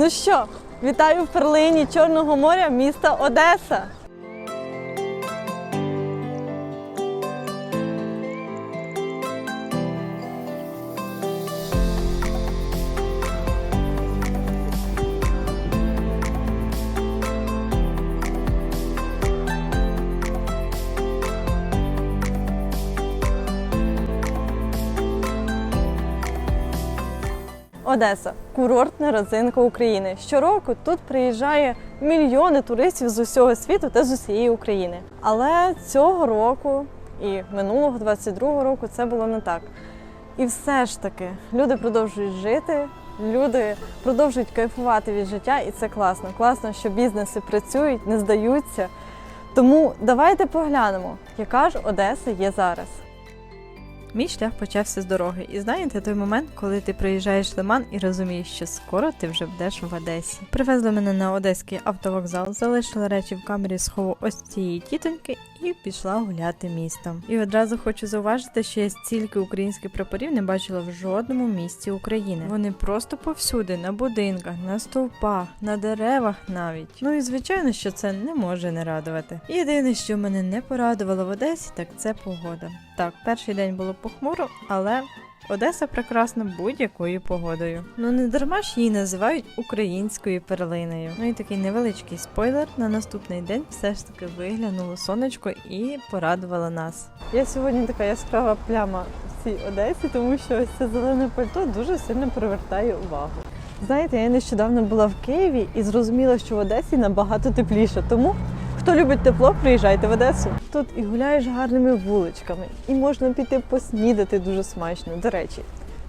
Ну що, вітаю в перлині Чорного моря міста Одеса. Одеса курортна родзинка України. Щороку тут приїжджає мільйони туристів з усього світу та з усієї України. Але цього року і минулого 22-го року це було не так. І все ж таки люди продовжують жити, люди продовжують кайфувати від життя, і це класно. Класно, що бізнеси працюють, не здаються. Тому давайте поглянемо, яка ж Одеса є зараз. Мій шлях почався з дороги. І знаєте той момент, коли ти приїжджаєш в Лиман і розумієш, що скоро ти вже будеш в Одесі. Привезли мене на одеський автовокзал, залишили речі в камері схову ось цієї тітоньки і пішла гуляти містом. І одразу хочу зауважити, що я стільки українських прапорів не бачила в жодному місті України. Вони просто повсюди, на будинках, на стовпах, на деревах навіть. Ну і звичайно, що це не може не радувати. Єдине, що мене не порадувало в Одесі, так це погода. Так, перший день було похмуро, але Одеса прекрасна будь-якою погодою. Ну не дарма ж її називають українською перлиною. Ну і такий невеличкий спойлер. На наступний день все ж таки виглянуло сонечко і порадувало нас. Я сьогодні така яскрава пляма в цій Одесі, тому що ось це зелене пальто дуже сильно привертає увагу. Знаєте, я нещодавно була в Києві і зрозуміла, що в Одесі набагато тепліше. Тому хто любить тепло, приїжджайте в Одесу. Тут і гуляєш гарними вуличками, і можна піти поснідати дуже смачно. До речі,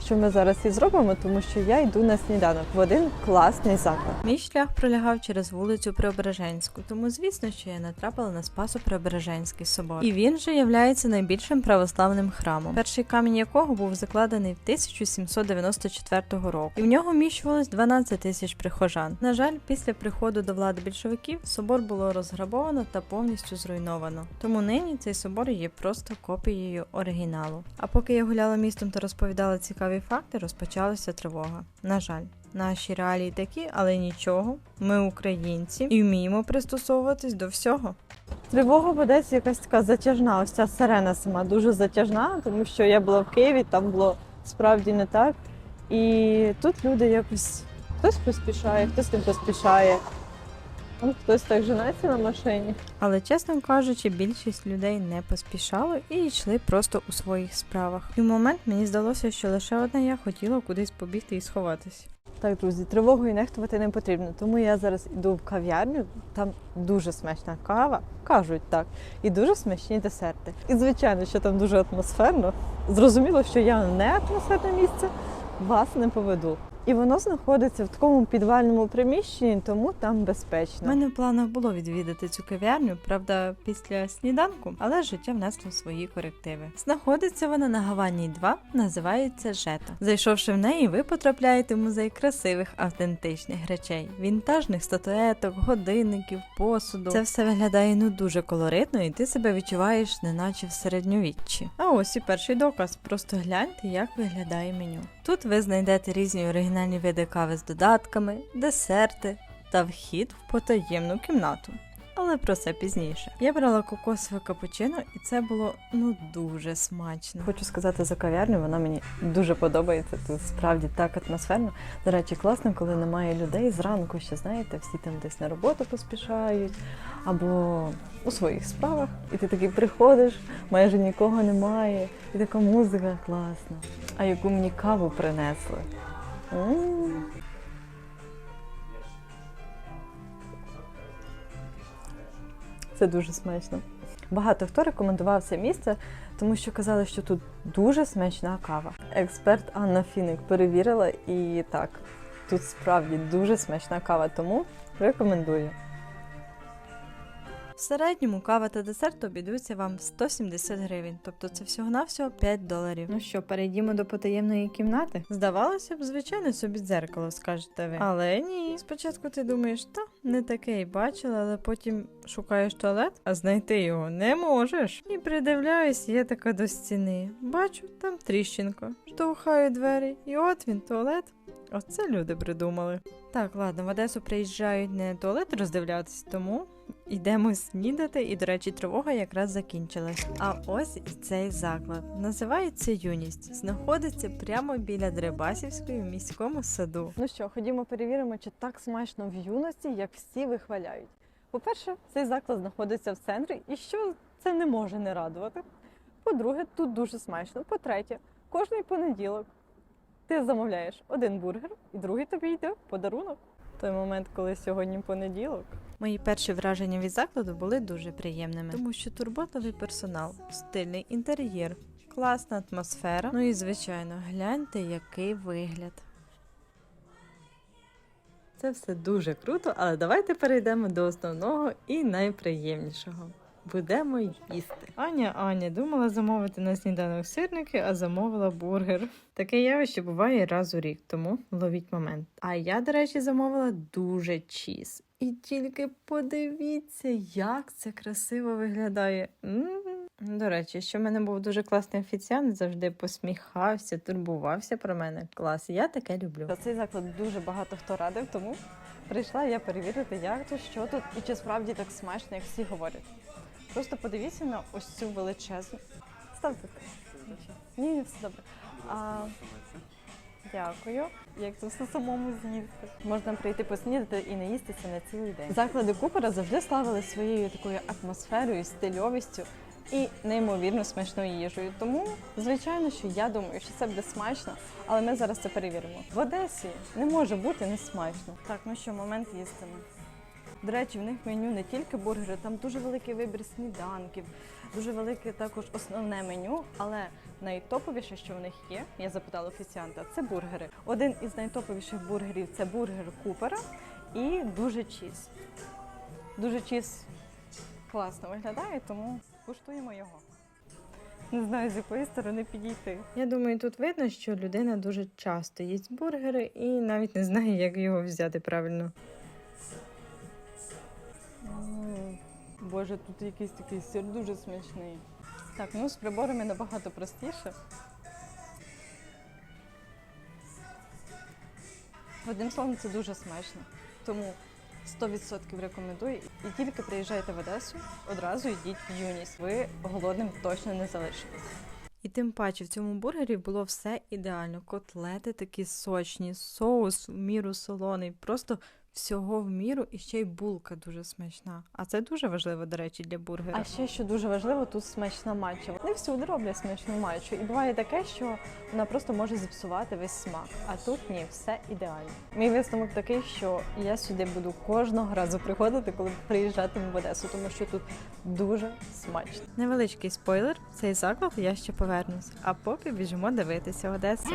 що ми зараз і зробимо, тому що я йду на сніданок в один класний заклад. Мій шлях пролягав через вулицю Преображенську, тому звісно, що я натрапила на Спасо Преображенський собор. І він же являється найбільшим православним храмом, перший камінь якого був закладений в 1794 року. І в нього вміщувалось 12 тисяч прихожан. На жаль, після приходу до влади більшовиків собор було розграбовано та повністю зруйновано. Тому нині цей собор є просто копією оригіналу. А поки я гуляла містом та розповідала цікаві факти, розпочалася тривога. На жаль. Наші реалії такі, але нічого. Ми українці і вміємо пристосовуватись до всього. Тривога в Одесі якась така затяжна. Ось ця сирена сама дуже затяжна, тому що я була в Києві, там було справді не так. І тут люди якось хтось поспішає, хтось не поспішає. Там хтось так женеться на машині. Але чесно кажучи, більшість людей не поспішало і йшли просто у своїх справах. І в момент мені здалося, що лише одна я хотіла кудись побігти і сховатись. Так, друзі, тривогою нехтувати не потрібно, тому я зараз йду в кав'ярню. Там дуже смачна кава, кажуть так, і дуже смачні десерти. І звичайно, що там дуже атмосферно. Зрозуміло, що я не атмосферне місце, вас не поведу. І воно знаходиться в такому підвальному приміщенні, тому там безпечно. У мене в планах було відвідати цю кав'ярню, правда, після сніданку, але життя внесло свої корективи. Знаходиться вона на Гавані 2, називається Жето. Зайшовши в неї, ви потрапляєте в музей красивих автентичних речей, вінтажних статуеток, годинників, посуду. Це все виглядає ну дуже колоритно, і ти себе відчуваєш, неначе в середньовіччі. А ось і перший доказ. Просто гляньте, як виглядає меню. Тут ви знайдете різні оригінальні види кави з додатками, десерти та вхід в потаємну кімнату. Але про це пізніше. Я брала кокосове капучино, і це було ну дуже смачно. Хочу сказати за кав'ярню, вона мені дуже подобається. Тут справді так атмосферно. До речі, класно, коли немає людей зранку, ще знаєте, всі там десь на роботу поспішають або у своїх справах. І ти такий приходиш, майже нікого немає, і така музика класна. А яку мені каву принесли. М. Це дуже смачно. Багато хто рекомендував це місце, тому що казали, що тут дуже смачна кава. Експерт Анна Фіник перевірила і так, тут справді дуже смачна кава, тому рекомендую. В середньому кава та десерт обійдуться вам в 170 гривень, тобто це всього-навсього 5 доларів. Ну що, перейдімо до потаємної кімнати? Здавалося б, звичайно, собі дзеркало, скажете ви. Але ні. Спочатку ти думаєш, та не таке й бачила, але потім шукаєш туалет, а знайти його не можеш. І придивляюсь, є така до стіни. Бачу, там тріщинка. Штовхаю двері, і от він туалет. Оце люди придумали. Так, ладно, в Одесу приїжджають не туалет роздивлятись, тому йдемо снідати, і, до речі, тривога якраз закінчилась. А ось і цей заклад. Називається Юність. Знаходиться прямо біля Дребасівської в міському саду. Ну що, ходімо перевіримо, чи так смачно в юності, як всі вихваляють. По-перше, цей заклад знаходиться в центрі, і що це не може не радувати. По-друге, тут дуже смачно. По-третє, кожний понеділок ти замовляєш один бургер, і другий тобі йде в подарунок. Той момент, коли сьогодні понеділок. Мої перші враження від закладу були дуже приємними, тому що турботовий персонал, стильний інтер'єр, класна атмосфера. Ну і звичайно, гляньте, який вигляд. Це все дуже круто, але давайте перейдемо до основного і найприємнішого. Будемо їсти. Аня, Аня, думала замовити на сніданок сирники, а замовила бургер. Таке явище буває раз у рік, тому ловіть момент. А я, до речі, замовила дуже чіз. І тільки подивіться, як це красиво виглядає. м До речі, що в мене був дуже класний офіціант, завжди посміхався, турбувався про мене. Клас, я таке люблю. За цей заклад дуже багато хто радив, тому прийшла я перевірити, як тут, що тут і чи справді так смачно, як всі говорять. Просто подивіться на ось цю величезну. Ставте. Ні, ні, все добре. А, дякую. Як це все самому з'їсти? Можна прийти поснідати і не їстися на цілий день. Заклади Купера завжди славили своєю такою атмосферою, стильовістю і неймовірно смачною їжею. Тому, звичайно, що я думаю, що це буде смачно, але ми зараз це перевіримо. В Одесі не може бути не смачно. Так, ну що, момент їстимо. До речі, в них меню не тільки бургери, там дуже великий вибір сніданків, дуже велике також основне меню. Але найтоповіше, що в них є, я запитала офіціанта, це бургери. Один із найтоповіших бургерів це бургер Купера і дуже чіз. Дуже чіз класно виглядає, тому куштуємо його. Не знаю, з якої сторони підійти. Я думаю, тут видно, що людина дуже часто їсть бургери і навіть не знає, як його взяти правильно. Боже, тут якийсь такий сир дуже смачний. Так, ну з приборами набагато простіше. Одним словом, це дуже смачно. Тому 100% рекомендую. І тільки приїжджайте в Одесу, одразу йдіть в юність. Ви голодним точно не залишитесь. І тим паче в цьому бургері було все ідеально. Котлети такі сочні, соус в міру солоний, просто всього в міру і ще й булка дуже смачна. А це дуже важливо, до речі, для бургера. А ще що дуже важливо, тут смачна матча. Не всюди роблять смачну матчу. І буває таке, що вона просто може зіпсувати весь смак. А тут ні, все ідеально. Мій висновок такий, що я сюди буду кожного разу приходити, коли приїжджатиму в Одесу, тому що тут дуже смачно. Невеличкий спойлер, в цей заклад я ще повернусь. А поки біжимо дивитися Одесу.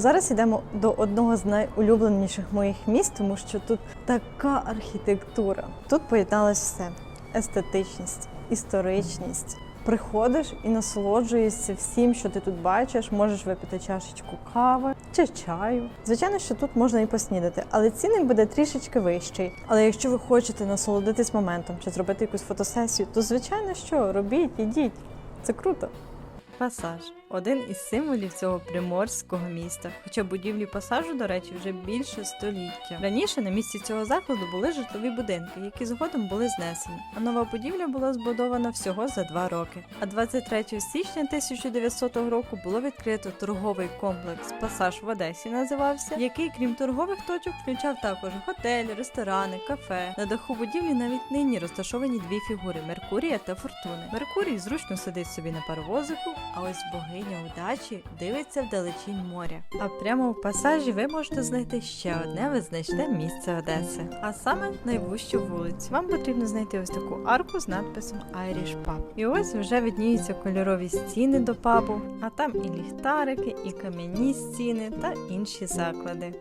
Зараз йдемо до одного з найулюбленіших моїх міст, тому що тут така архітектура. Тут поєдналось все: естетичність, історичність. Приходиш і насолоджуєшся всім, що ти тут бачиш. Можеш випити чашечку кави чи чаю. Звичайно, що тут можна і поснідати, але цінник буде трішечки вищий. Але якщо ви хочете насолодитись моментом чи зробити якусь фотосесію, то звичайно, що робіть, ідіть. Це круто. Пасаж один із символів цього приморського міста. Хоча будівлі пасажу, до речі, вже більше століття. Раніше на місці цього закладу були житлові будинки, які згодом були знесені. А нова будівля була збудована всього за два роки. А 23 січня 1900 року було відкрито торговий комплекс Пасаж в Одесі називався, який, крім торгових точок, включав також готелі, ресторани, кафе. На даху будівлі навіть нині розташовані дві фігури Меркурія та Фортуни. Меркурій зручно сидить собі на паровозику, а ось богиня удачі дивиться вдалечінь моря. А прямо в пасажі ви можете знайти ще одне визначне місце Одеси, а саме найвищу вулицю. Вам потрібно знайти ось таку арку з надписом Irish Pub. І ось вже видніються кольорові стіни до пабу, а там і ліхтарики, і кам'яні стіни та інші заклади.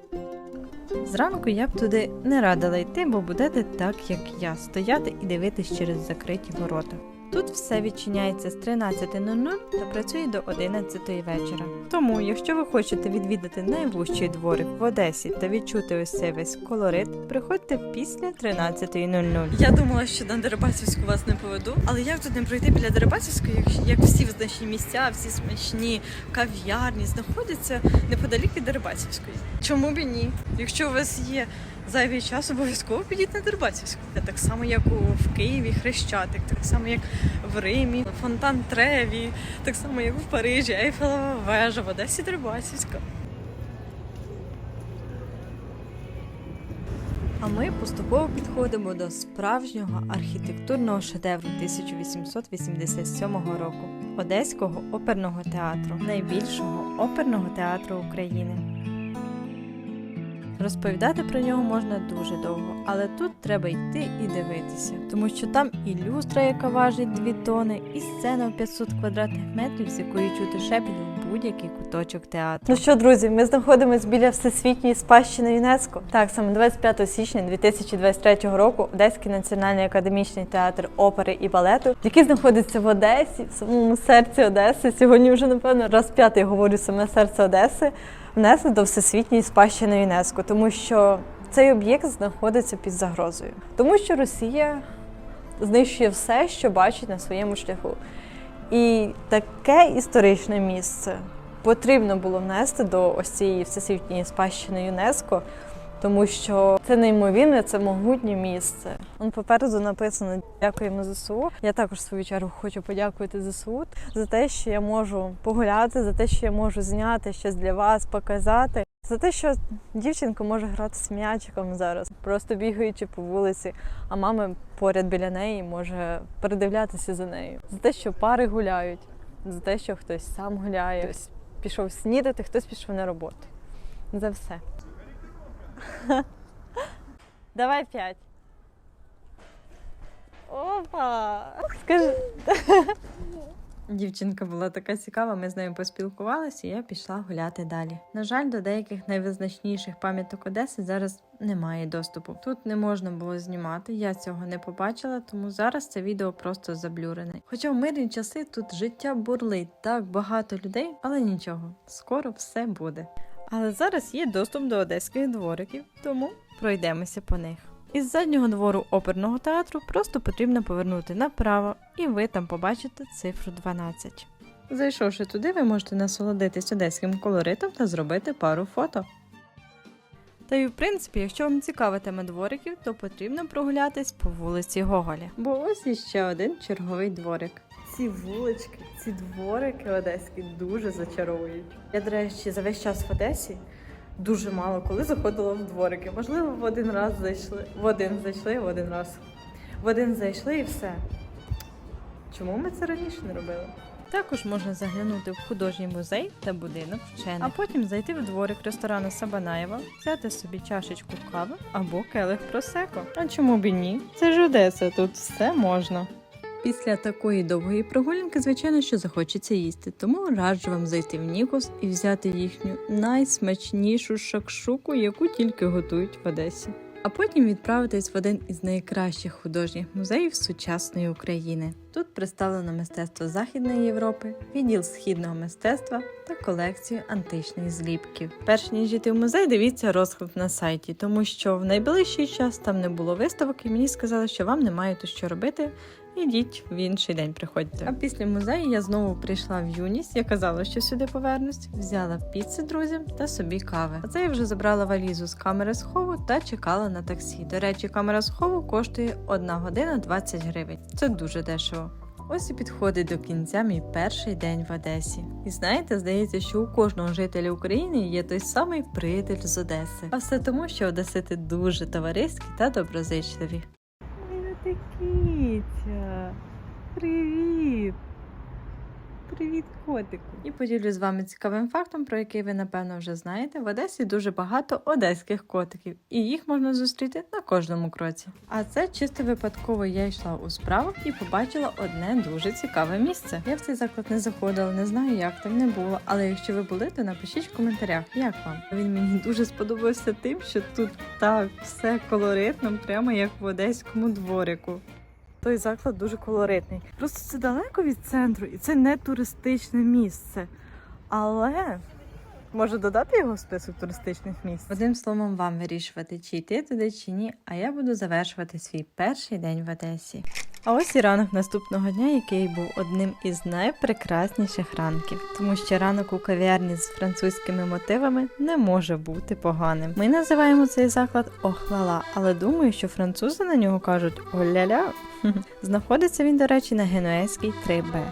Зранку я б туди не радила йти, бо будете так, як я, стояти і дивитись через закриті ворота. Тут все відчиняється з 13.00 та працює до 11 вечора. Тому, якщо ви хочете відвідати найвужчий дворик в Одесі та відчути ось цей весь колорит, приходьте після 13.00. Я думала, що на Дерибасівську вас не поведу, але як тут не пройти біля Дерибасівської, як, як всі значні місця, всі смачні кав'ярні знаходяться неподалік від Дерибасівської. Чому б і ні? Якщо у вас є зайвий час, обов'язково підіть на Дерибасівську. Так само, як у в Києві Хрещатик, так само, як в Римі, Фонтан Треві, так само, як в Парижі, Ейфелева вежа, в Одесі Дерибасівська. А ми поступово підходимо до справжнього архітектурного шедевру 1887 року Одеського оперного театру, найбільшого оперного театру України. Розповідати про нього можна дуже довго, але тут треба йти і дивитися, тому що там і люстра, яка важить 2 тони, і сцена в 500 квадратних метрів, з якої чути шепіт в будь-який куточок театру. Ну що, друзі, ми знаходимося біля Всесвітньої спадщини ЮНЕСКО. Так, саме 25 січня 2023 року Одеський національний академічний театр опери і балету, який знаходиться в Одесі, в самому серці Одеси. Сьогодні вже напевно раз п'ятий говорю саме серце Одеси. Внесли до всесвітньої спадщини ЮНЕСКО, тому що цей об'єкт знаходиться під загрозою, тому що Росія знищує все, що бачить на своєму шляху. І таке історичне місце потрібно було внести до ось цієї всесвітньої спадщини ЮНЕСКО, тому що це неймовірне, це могутнє місце. Он попереду написано Дякуємо ЗСУ. Я також в свою чергу хочу подякувати ЗСУ за те, що я можу погуляти, за те, що я можу зняти щось для вас, показати. За те, що дівчинка може грати з м'ячиком зараз, просто бігаючи по вулиці, а мама поряд біля неї може передивлятися за нею. За те, що пари гуляють, за те, що хтось сам гуляє, хтось пішов снідати, хтось пішов на роботу. За все. Давай п'ять. Опа! Скажи. Дівчинка була така цікава, ми з нею поспілкувалися, і я пішла гуляти далі. На жаль, до деяких найвизначніших пам'яток Одеси зараз немає доступу. Тут не можна було знімати, я цього не побачила, тому зараз це відео просто заблюрене. Хоча в мирні часи тут життя бурлить, так багато людей, але нічого, скоро все буде. Але зараз є доступ до одеських двориків, тому пройдемося по них. Із заднього двору оперного театру просто потрібно повернути направо, і ви там побачите цифру 12. Зайшовши туди, ви можете насолодитись одеським колоритом та зробити пару фото. Та й в принципі, якщо вам цікава тема двориків, то потрібно прогулятись по вулиці Гоголя. Бо ось іще один черговий дворик. Ці вулички, ці дворики одеські дуже зачаровують. Я, до речі, за весь час в Одесі дуже мало коли заходила в дворики. Можливо, в один раз зайшли, в один зайшли, в один раз. В один зайшли і все. Чому ми це раніше не робили? Також можна заглянути в художній музей та будинок вчених, а потім зайти в дворик ресторану Сабанаєва, взяти собі чашечку кави або келих просеко. А чому б і ні? Це ж Одеса, тут все можна. Після такої довгої прогулянки, звичайно, що захочеться їсти, тому раджу вам зайти в Нікос і взяти їхню найсмачнішу шакшуку, яку тільки готують в Одесі. А потім відправитись в один із найкращих художніх музеїв сучасної України. Тут представлено мистецтво Західної Європи, відділ східного мистецтва та колекцію античних зліпків. Перш ніж йти в музей, дивіться розклад на сайті, тому що в найближчий час там не було виставок, і мені сказали, що вам немає тут що робити. Ідіть в інший день приходьте. А після музею я знову прийшла в юність. Я казала, що сюди повернусь, взяла піци друзям та собі кави. А це я вже забрала валізу з камери схову та чекала на таксі. До речі, камера схову коштує 1 година 20 гривень. Це дуже дешево. Ось і підходить до кінця мій перший день в Одесі. І знаєте, здається, що у кожного жителя України є той самий приятель з Одеси. А все тому, що одесити дуже товариські та доброзичливі. Моя ти киця. Привіт. Привіт, котику! І поділюсь з вами цікавим фактом, про який ви напевно вже знаєте. В Одесі дуже багато одеських котиків, і їх можна зустріти на кожному кроці. А це чисто випадково я йшла у справу і побачила одне дуже цікаве місце. Я в цей заклад не заходила, не знаю, як там не було. Але якщо ви були, то напишіть в коментарях, як вам. Він мені дуже сподобався тим, що тут так все колоритно, прямо як в одеському дворику. Той заклад дуже колоритний. Просто це далеко від центру, і це не туристичне місце. Але може додати його в список туристичних місць. Одним словом, вам вирішувати, чи йти туди, чи ні, а я буду завершувати свій перший день в Одесі. А ось і ранок наступного дня, який був одним із найпрекрасніших ранків, тому що ранок у кав'ярні з французькими мотивами не може бути поганим. Ми називаємо цей заклад Охлала, але думаю, що французи на нього кажуть оля-ля. Знаходиться він, до речі, на Генуезькій 3Б.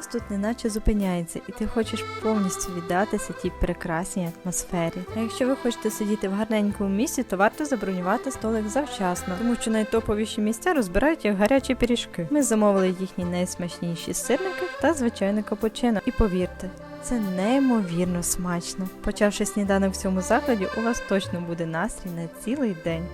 Час тут неначе зупиняється, і ти хочеш повністю віддатися тій прекрасній атмосфері. А якщо ви хочете сидіти в гарненькому місці, то варто забронювати столик завчасно, тому що найтоповіші місця розбирають як гарячі пиріжки. Ми замовили їхні найсмачніші сирники та звичайне капучино. І повірте. Це неймовірно смачно. Почавши сніданок в цьому закладі, у вас точно буде настрій на цілий день.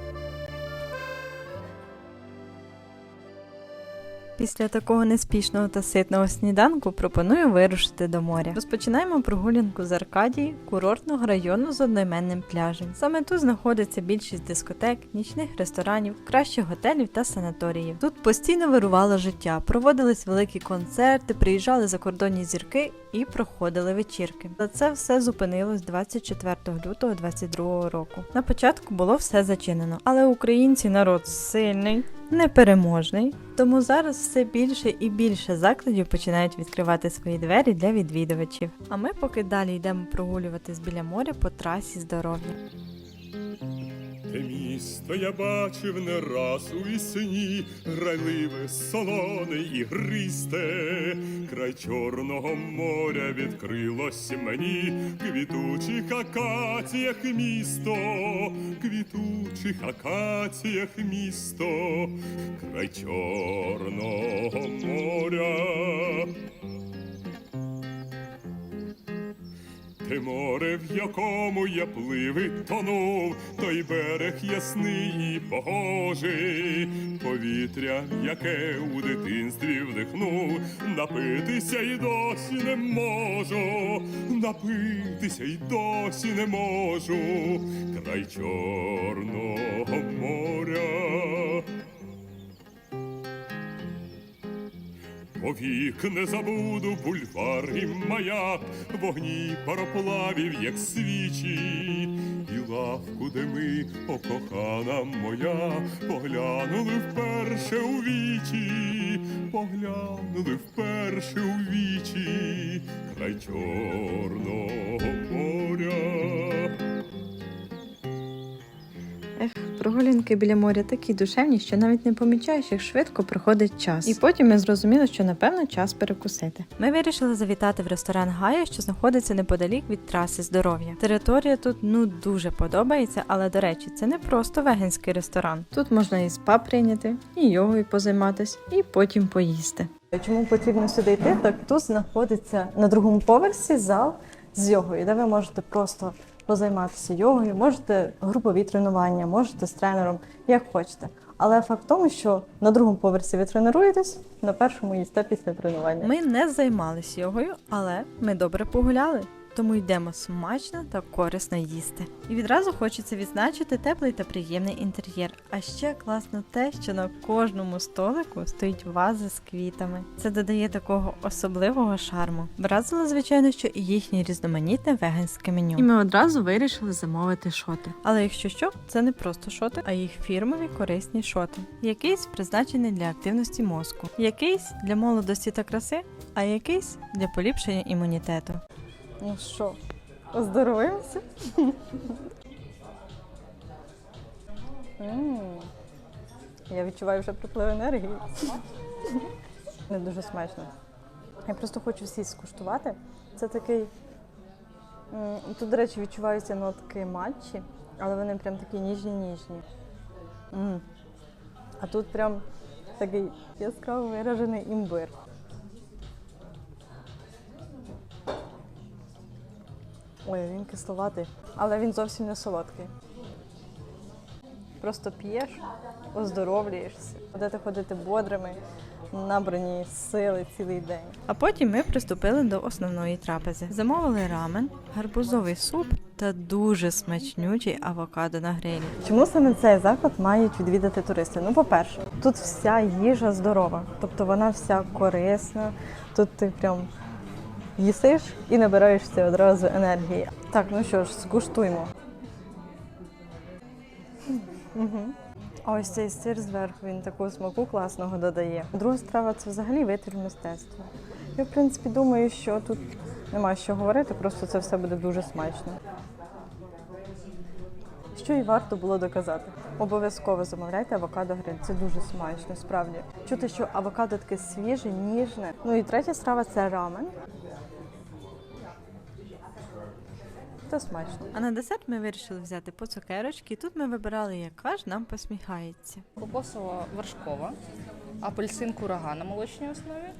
Після такого неспішного та ситного сніданку пропоную вирушити до моря. Розпочинаємо прогулянку з Аркадії, курортного району з одноіменним пляжем. Саме тут знаходиться більшість дискотек, нічних ресторанів, кращих готелів та санаторіїв. Тут постійно вирувало життя, проводились великі концерти, приїжджали закордонні зірки і проходили вечірки. За це все зупинилось 24 лютого 2022 року. На початку було все зачинено, але українці народ сильний непереможний. Тому зараз все більше і більше закладів починають відкривати свої двері для відвідувачів. А ми поки далі йдемо прогулюватись біля моря по трасі здоров'я. Те місто я бачив не раз у вісні, грайливе, солоне і гристе, край Чорного моря відкрилось мені, квітучих акаціях місто, квітучих акаціях місто, край Чорного моря. Те море, в якому я плив і тонув, той берег ясний і погожий, повітря, яке у дитинстві вдихнув, напитися й досі не можу, напитися й досі не можу, край Чорного моря. Повік не забуду бульвар і маяк, вогні пароплавів, як свічі, і лавку, де ми, о кохана моя, поглянули вперше у вічі, поглянули вперше у вічі, край Чорного моря. Прогулянки біля моря такі душевні, що навіть не помічаєш, як швидко проходить час. І потім ми зрозуміли, що напевно час перекусити. Ми вирішили завітати в ресторан Гая, що знаходиться неподалік від траси здоров'я. Територія тут ну дуже подобається, але до речі, це не просто веганський ресторан. Тут можна і спа прийняти, і йогою позайматись, і потім поїсти. Чому потрібно сюди йти? Так тут знаходиться на другому поверсі зал з йогою, де ви можете просто позайматися йогою, можете групові тренування, можете з тренером, як хочете. Але факт в тому, що на другому поверсі ви тренуєтесь, на першому їсте після тренування. Ми не займалися йогою, але ми добре погуляли. Тому йдемо смачно та корисно їсти. І відразу хочеться відзначити теплий та приємний інтер'єр. А ще класно те, що на кожному столику стоїть ваза з квітами. Це додає такого особливого шарму. Вразило, звичайно, що і їхнє різноманітне веганське меню. І ми одразу вирішили замовити шоти. Але якщо що, це не просто шоти, а їх фірмові корисні шоти. Якийсь призначений для активності мозку, якийсь для молодості та краси, а якийсь для поліпшення імунітету. Ну що, оздоровимося? Я відчуваю вже приплив енергії. Не дуже смачно. Я просто хочу всі скуштувати. Це такий. Тут, до речі, відчуваються нотки матчі, але вони прям такі ніжні-ніжні. А тут прям такий яскраво виражений імбир. Ой, він кисловатий, але він зовсім не солодкий. Просто п'єш, оздоровлюєшся, будете ходити бодрими, набрані сили цілий день. А потім ми приступили до основної трапези. Замовили рамен, гарбузовий суп та дуже смачнючий авокадо на грилі. Чому саме цей заклад мають відвідати туристи? Ну, по-перше, тут вся їжа здорова, тобто вона вся корисна. Тут ти прям їсиш і набираєшся одразу енергії. Так, ну що ж, скуштуймо. Ось цей сир зверху він такого смаку класного додає. Друга страва це взагалі витвір мистецтва. Я, в принципі, думаю, що тут нема що говорити, просто це все буде дуже смачно. Що і варто було доказати. Обов'язково замовляйте авокадо гриль. Це дуже смачно, справді. Чути, що авокадо таке свіже, ніжне. Ну і третя страва це рамен. Це смачно. А на десерт ми вирішили взяти по цукерочки. Тут ми вибирали, яка ж нам посміхається. Кокосова вершкова, апельсин курага на молочній основі,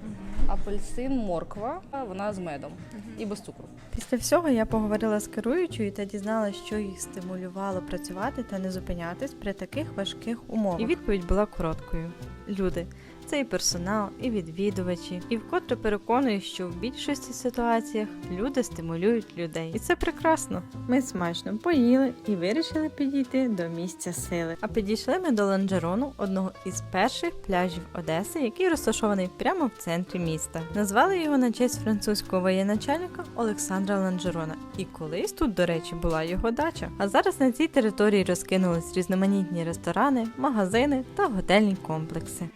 апельсин морква, вона з медом і без цукру. Після всього я поговорила з керуючою та дізналася, що їх стимулювало працювати та не зупинятись при таких важких умовах. І відповідь була короткою: люди. Це і персонал, і відвідувачі, і вкотре переконую, що в більшості ситуаціях люди стимулюють людей, і це прекрасно. Ми смачно поїли і вирішили підійти до місця сили. А підійшли ми до Ланжерону, одного із перших пляжів Одеси, який розташований прямо в центрі міста. Назвали його на честь французького воєначальника Олександра Ланжерона. І колись тут, до речі, була його дача. А зараз на цій території розкинулись різноманітні ресторани, магазини та готельні комплекси.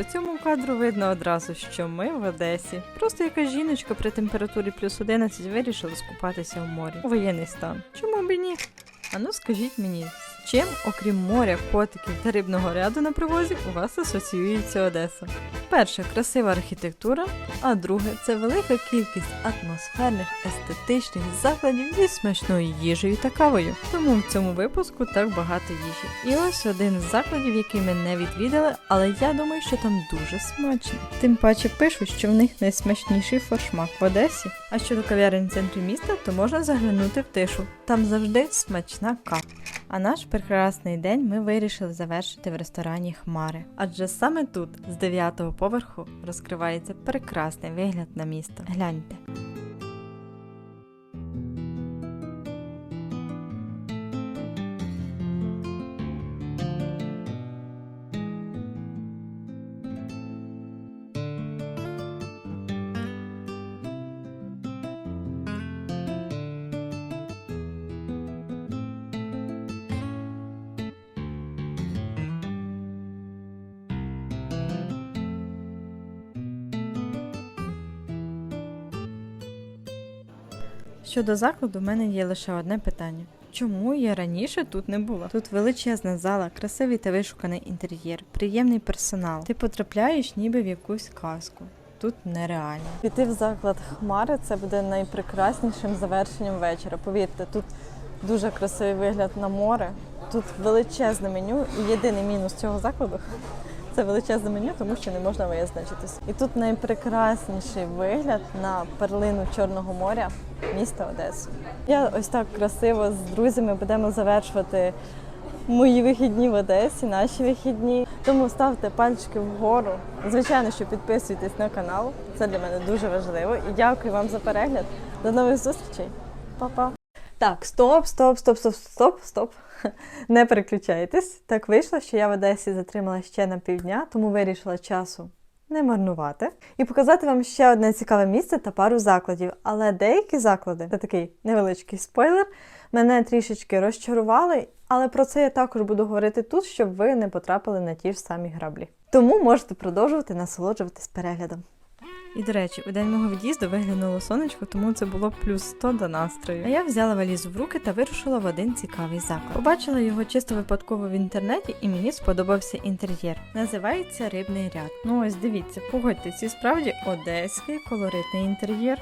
По цьому кадру видно одразу, що ми в Одесі. Просто якась жіночка при температурі плюс 11 вирішила скупатися в морі. Воєнний стан. Чому б і ні? А ну скажіть мені, чим, окрім моря, котиків та рибного ряду на привозі, у вас асоціюється Одеса? Перше красива архітектура, а друге це велика кількість атмосферних естетичних закладів зі смачною їжею та кавою. Тому в цьому випуску так багато їжі. І ось один з закладів, який ми не відвідали, але я думаю, що там дуже смачно. Тим паче пишуть, що в них найсмачніший форшмак в Одесі. А щодо кав'ярень в центрі міста, то можна заглянути в тишу. Там завжди смачна кава. А наш прекрасний день ми вирішили завершити в ресторані Хмари. Адже саме тут, з 9-го поверху, розкривається прекрасний вигляд на місто. Гляньте. Щодо закладу, в мене є лише одне питання. Чому я раніше тут не була? Тут величезна зала, красивий та вишуканий інтер'єр, приємний персонал. Ти потрапляєш ніби в якусь казку. Тут нереально. Піти в заклад Хмари це буде найпрекраснішим завершенням вечора. Повірте, тут дуже красивий вигляд на море, тут величезне меню, і єдиний мінус цього закладу це величезне меню, тому що не можна визначитись. І тут найпрекрасніший вигляд на перлину Чорного моря міста Одесу. Я ось так красиво з друзями будемо завершувати мої вихідні в Одесі, наші вихідні. Тому ставте пальчики вгору. Звичайно, що підписуйтесь на канал. Це для мене дуже важливо. І дякую вам за перегляд. До нових зустрічей. Па-па. Так, стоп, стоп, стоп, стоп, стоп, стоп. Не переключайтесь. Так вийшло, що я в Одесі затримала ще на півдня, тому вирішила часу не марнувати і показати вам ще одне цікаве місце та пару закладів. Але деякі заклади, це такий невеличкий спойлер, мене трішечки розчарували, але про це я також буду говорити тут, щоб ви не потрапили на ті ж самі граблі. Тому можете продовжувати насолоджуватись переглядом. І до речі, у день мого від'їзду виглянуло сонечко, тому це було плюс 100 до настрою. А я взяла валізу в руки та вирушила в один цікавий заклад. Побачила його чисто випадково в інтернеті, і мені сподобався інтер'єр. Називається Рибний ряд. Ну ось дивіться, погодьтесь, і справді одеський колоритний інтер'єр.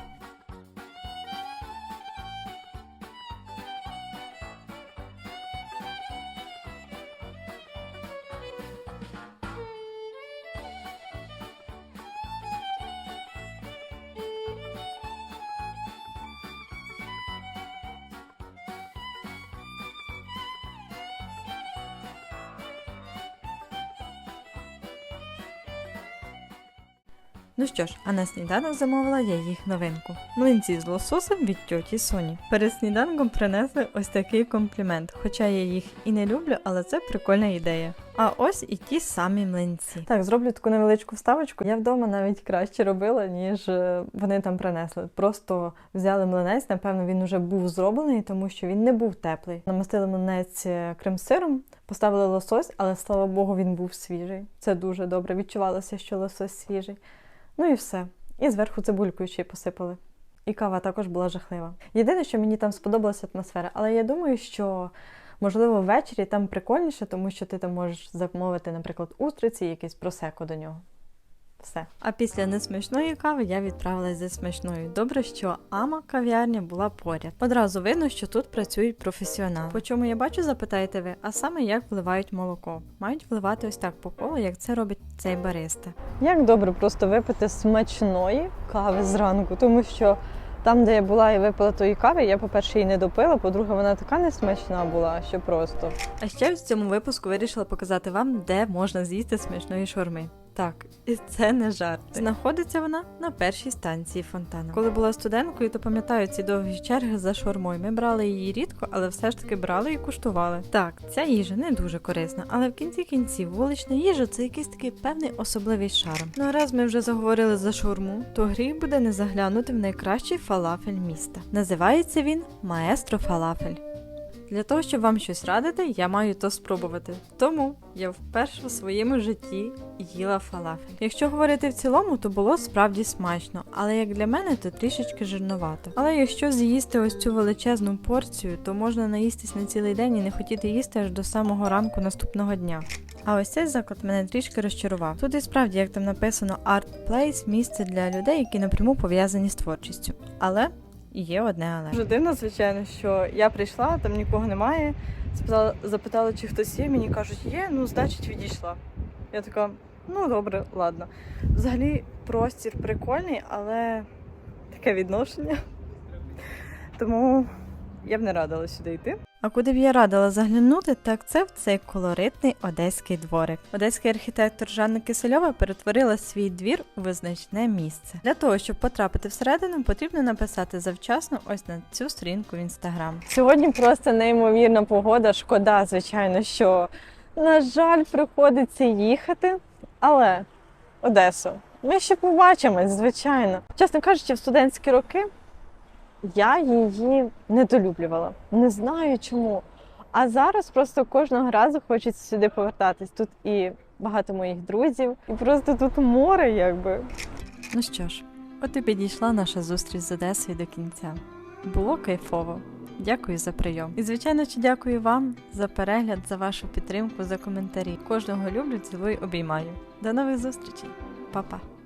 Ну що ж, а на сніданок замовила я їх новинку. Млинці з лососем від тьоті Соні. Перед сніданком принесли ось такий комплімент, хоча я їх і не люблю, але це прикольна ідея. А ось і ті самі млинці. Так, зроблю таку невеличку вставочку. Я вдома навіть краще робила, ніж е, вони там принесли. Просто взяли млинець, напевно, він вже був зроблений, тому що він не був теплий. Намастили млинець е, крем-сиром, поставили лосось, але слава Богу, він був свіжий. Це дуже добре. Відчувалося, що лосось свіжий. Ну і все. І зверху цибулькою ще й посипали. І кава також була жахлива. Єдине, що мені там сподобалася атмосфера, але я думаю, що можливо ввечері там прикольніше, тому що ти там можеш замовити, наприклад, устриці і якийсь просеко до нього. Все. А після несмачної кави я відправилась за смачною. Добре, що Ама кав'ярня була поряд. Одразу видно, що тут працюють професіонали. По чому я бачу, запитаєте ви, а саме як вливають молоко. Мають вливати ось так по колу, як це робить цей бариста. Як добре просто випити смачної кави зранку, тому що там, де я була і випила тої кави, я, по-перше, її не допила, по-друге, вона така несмачна була, що просто. А ще в цьому випуску вирішила показати вам, де можна з'їсти смачної шаурми. Так, і це не жарти. Знаходиться вона на першій станції фонтану. Коли була студенткою, то пам'ятаю ці довгі черги за шаурмою. Ми брали її рідко, але все ж таки брали і куштували. Так, ця їжа не дуже корисна, але в кінці кінців вулична їжа це якийсь такий певний особливий шарм. Ну а раз ми вже заговорили за шаурму, то гріх буде не заглянути в найкращий фалафель міста. Називається він Маестро Фалафель. Для того, щоб вам щось радити, я маю то спробувати. Тому я вперше у своєму житті їла фалафель. Якщо говорити в цілому, то було справді смачно, але як для мене, то трішечки жирновато. Але якщо з'їсти ось цю величезну порцію, то можна наїстись на цілий день і не хотіти їсти аж до самого ранку наступного дня. А ось цей заклад мене трішки розчарував. Тут і справді, як там написано, Art Place – місце для людей, які напряму пов'язані з творчістю. Але є одне але. Дуже дивно, звичайно, що я прийшла, там нікого немає. Спитала, запитала, чи хтось є. Мені кажуть, є, ну, значить, відійшла. Я така, ну добре, ладно. Взагалі, простір прикольний, але таке відношення. Тому я б не радила сюди йти. А куди б я радила заглянути, так це в цей колоритний одеський дворик. Одеський архітектор Жанна Кисельова перетворила свій двір у визначне місце. Для того, щоб потрапити всередину, потрібно написати завчасно ось на цю сторінку в інстаграм. Сьогодні просто неймовірна погода. Шкода, звичайно, що, на жаль, приходиться їхати. Але Одесу, ми ще побачимось, звичайно. Чесно кажучи, в студентські роки я її недолюблювала. Не знаю чому. А зараз просто кожного разу хочеться сюди повертатись. Тут і багато моїх друзів, і просто тут море, якби. Ну що ж, от і підійшла наша зустріч з Одесою до кінця. Було кайфово. Дякую за прийом. І звичайно, що дякую вам за перегляд, за вашу підтримку, за коментарі. Кожного люблю, цілую, обіймаю. До нових зустрічей, Па-па!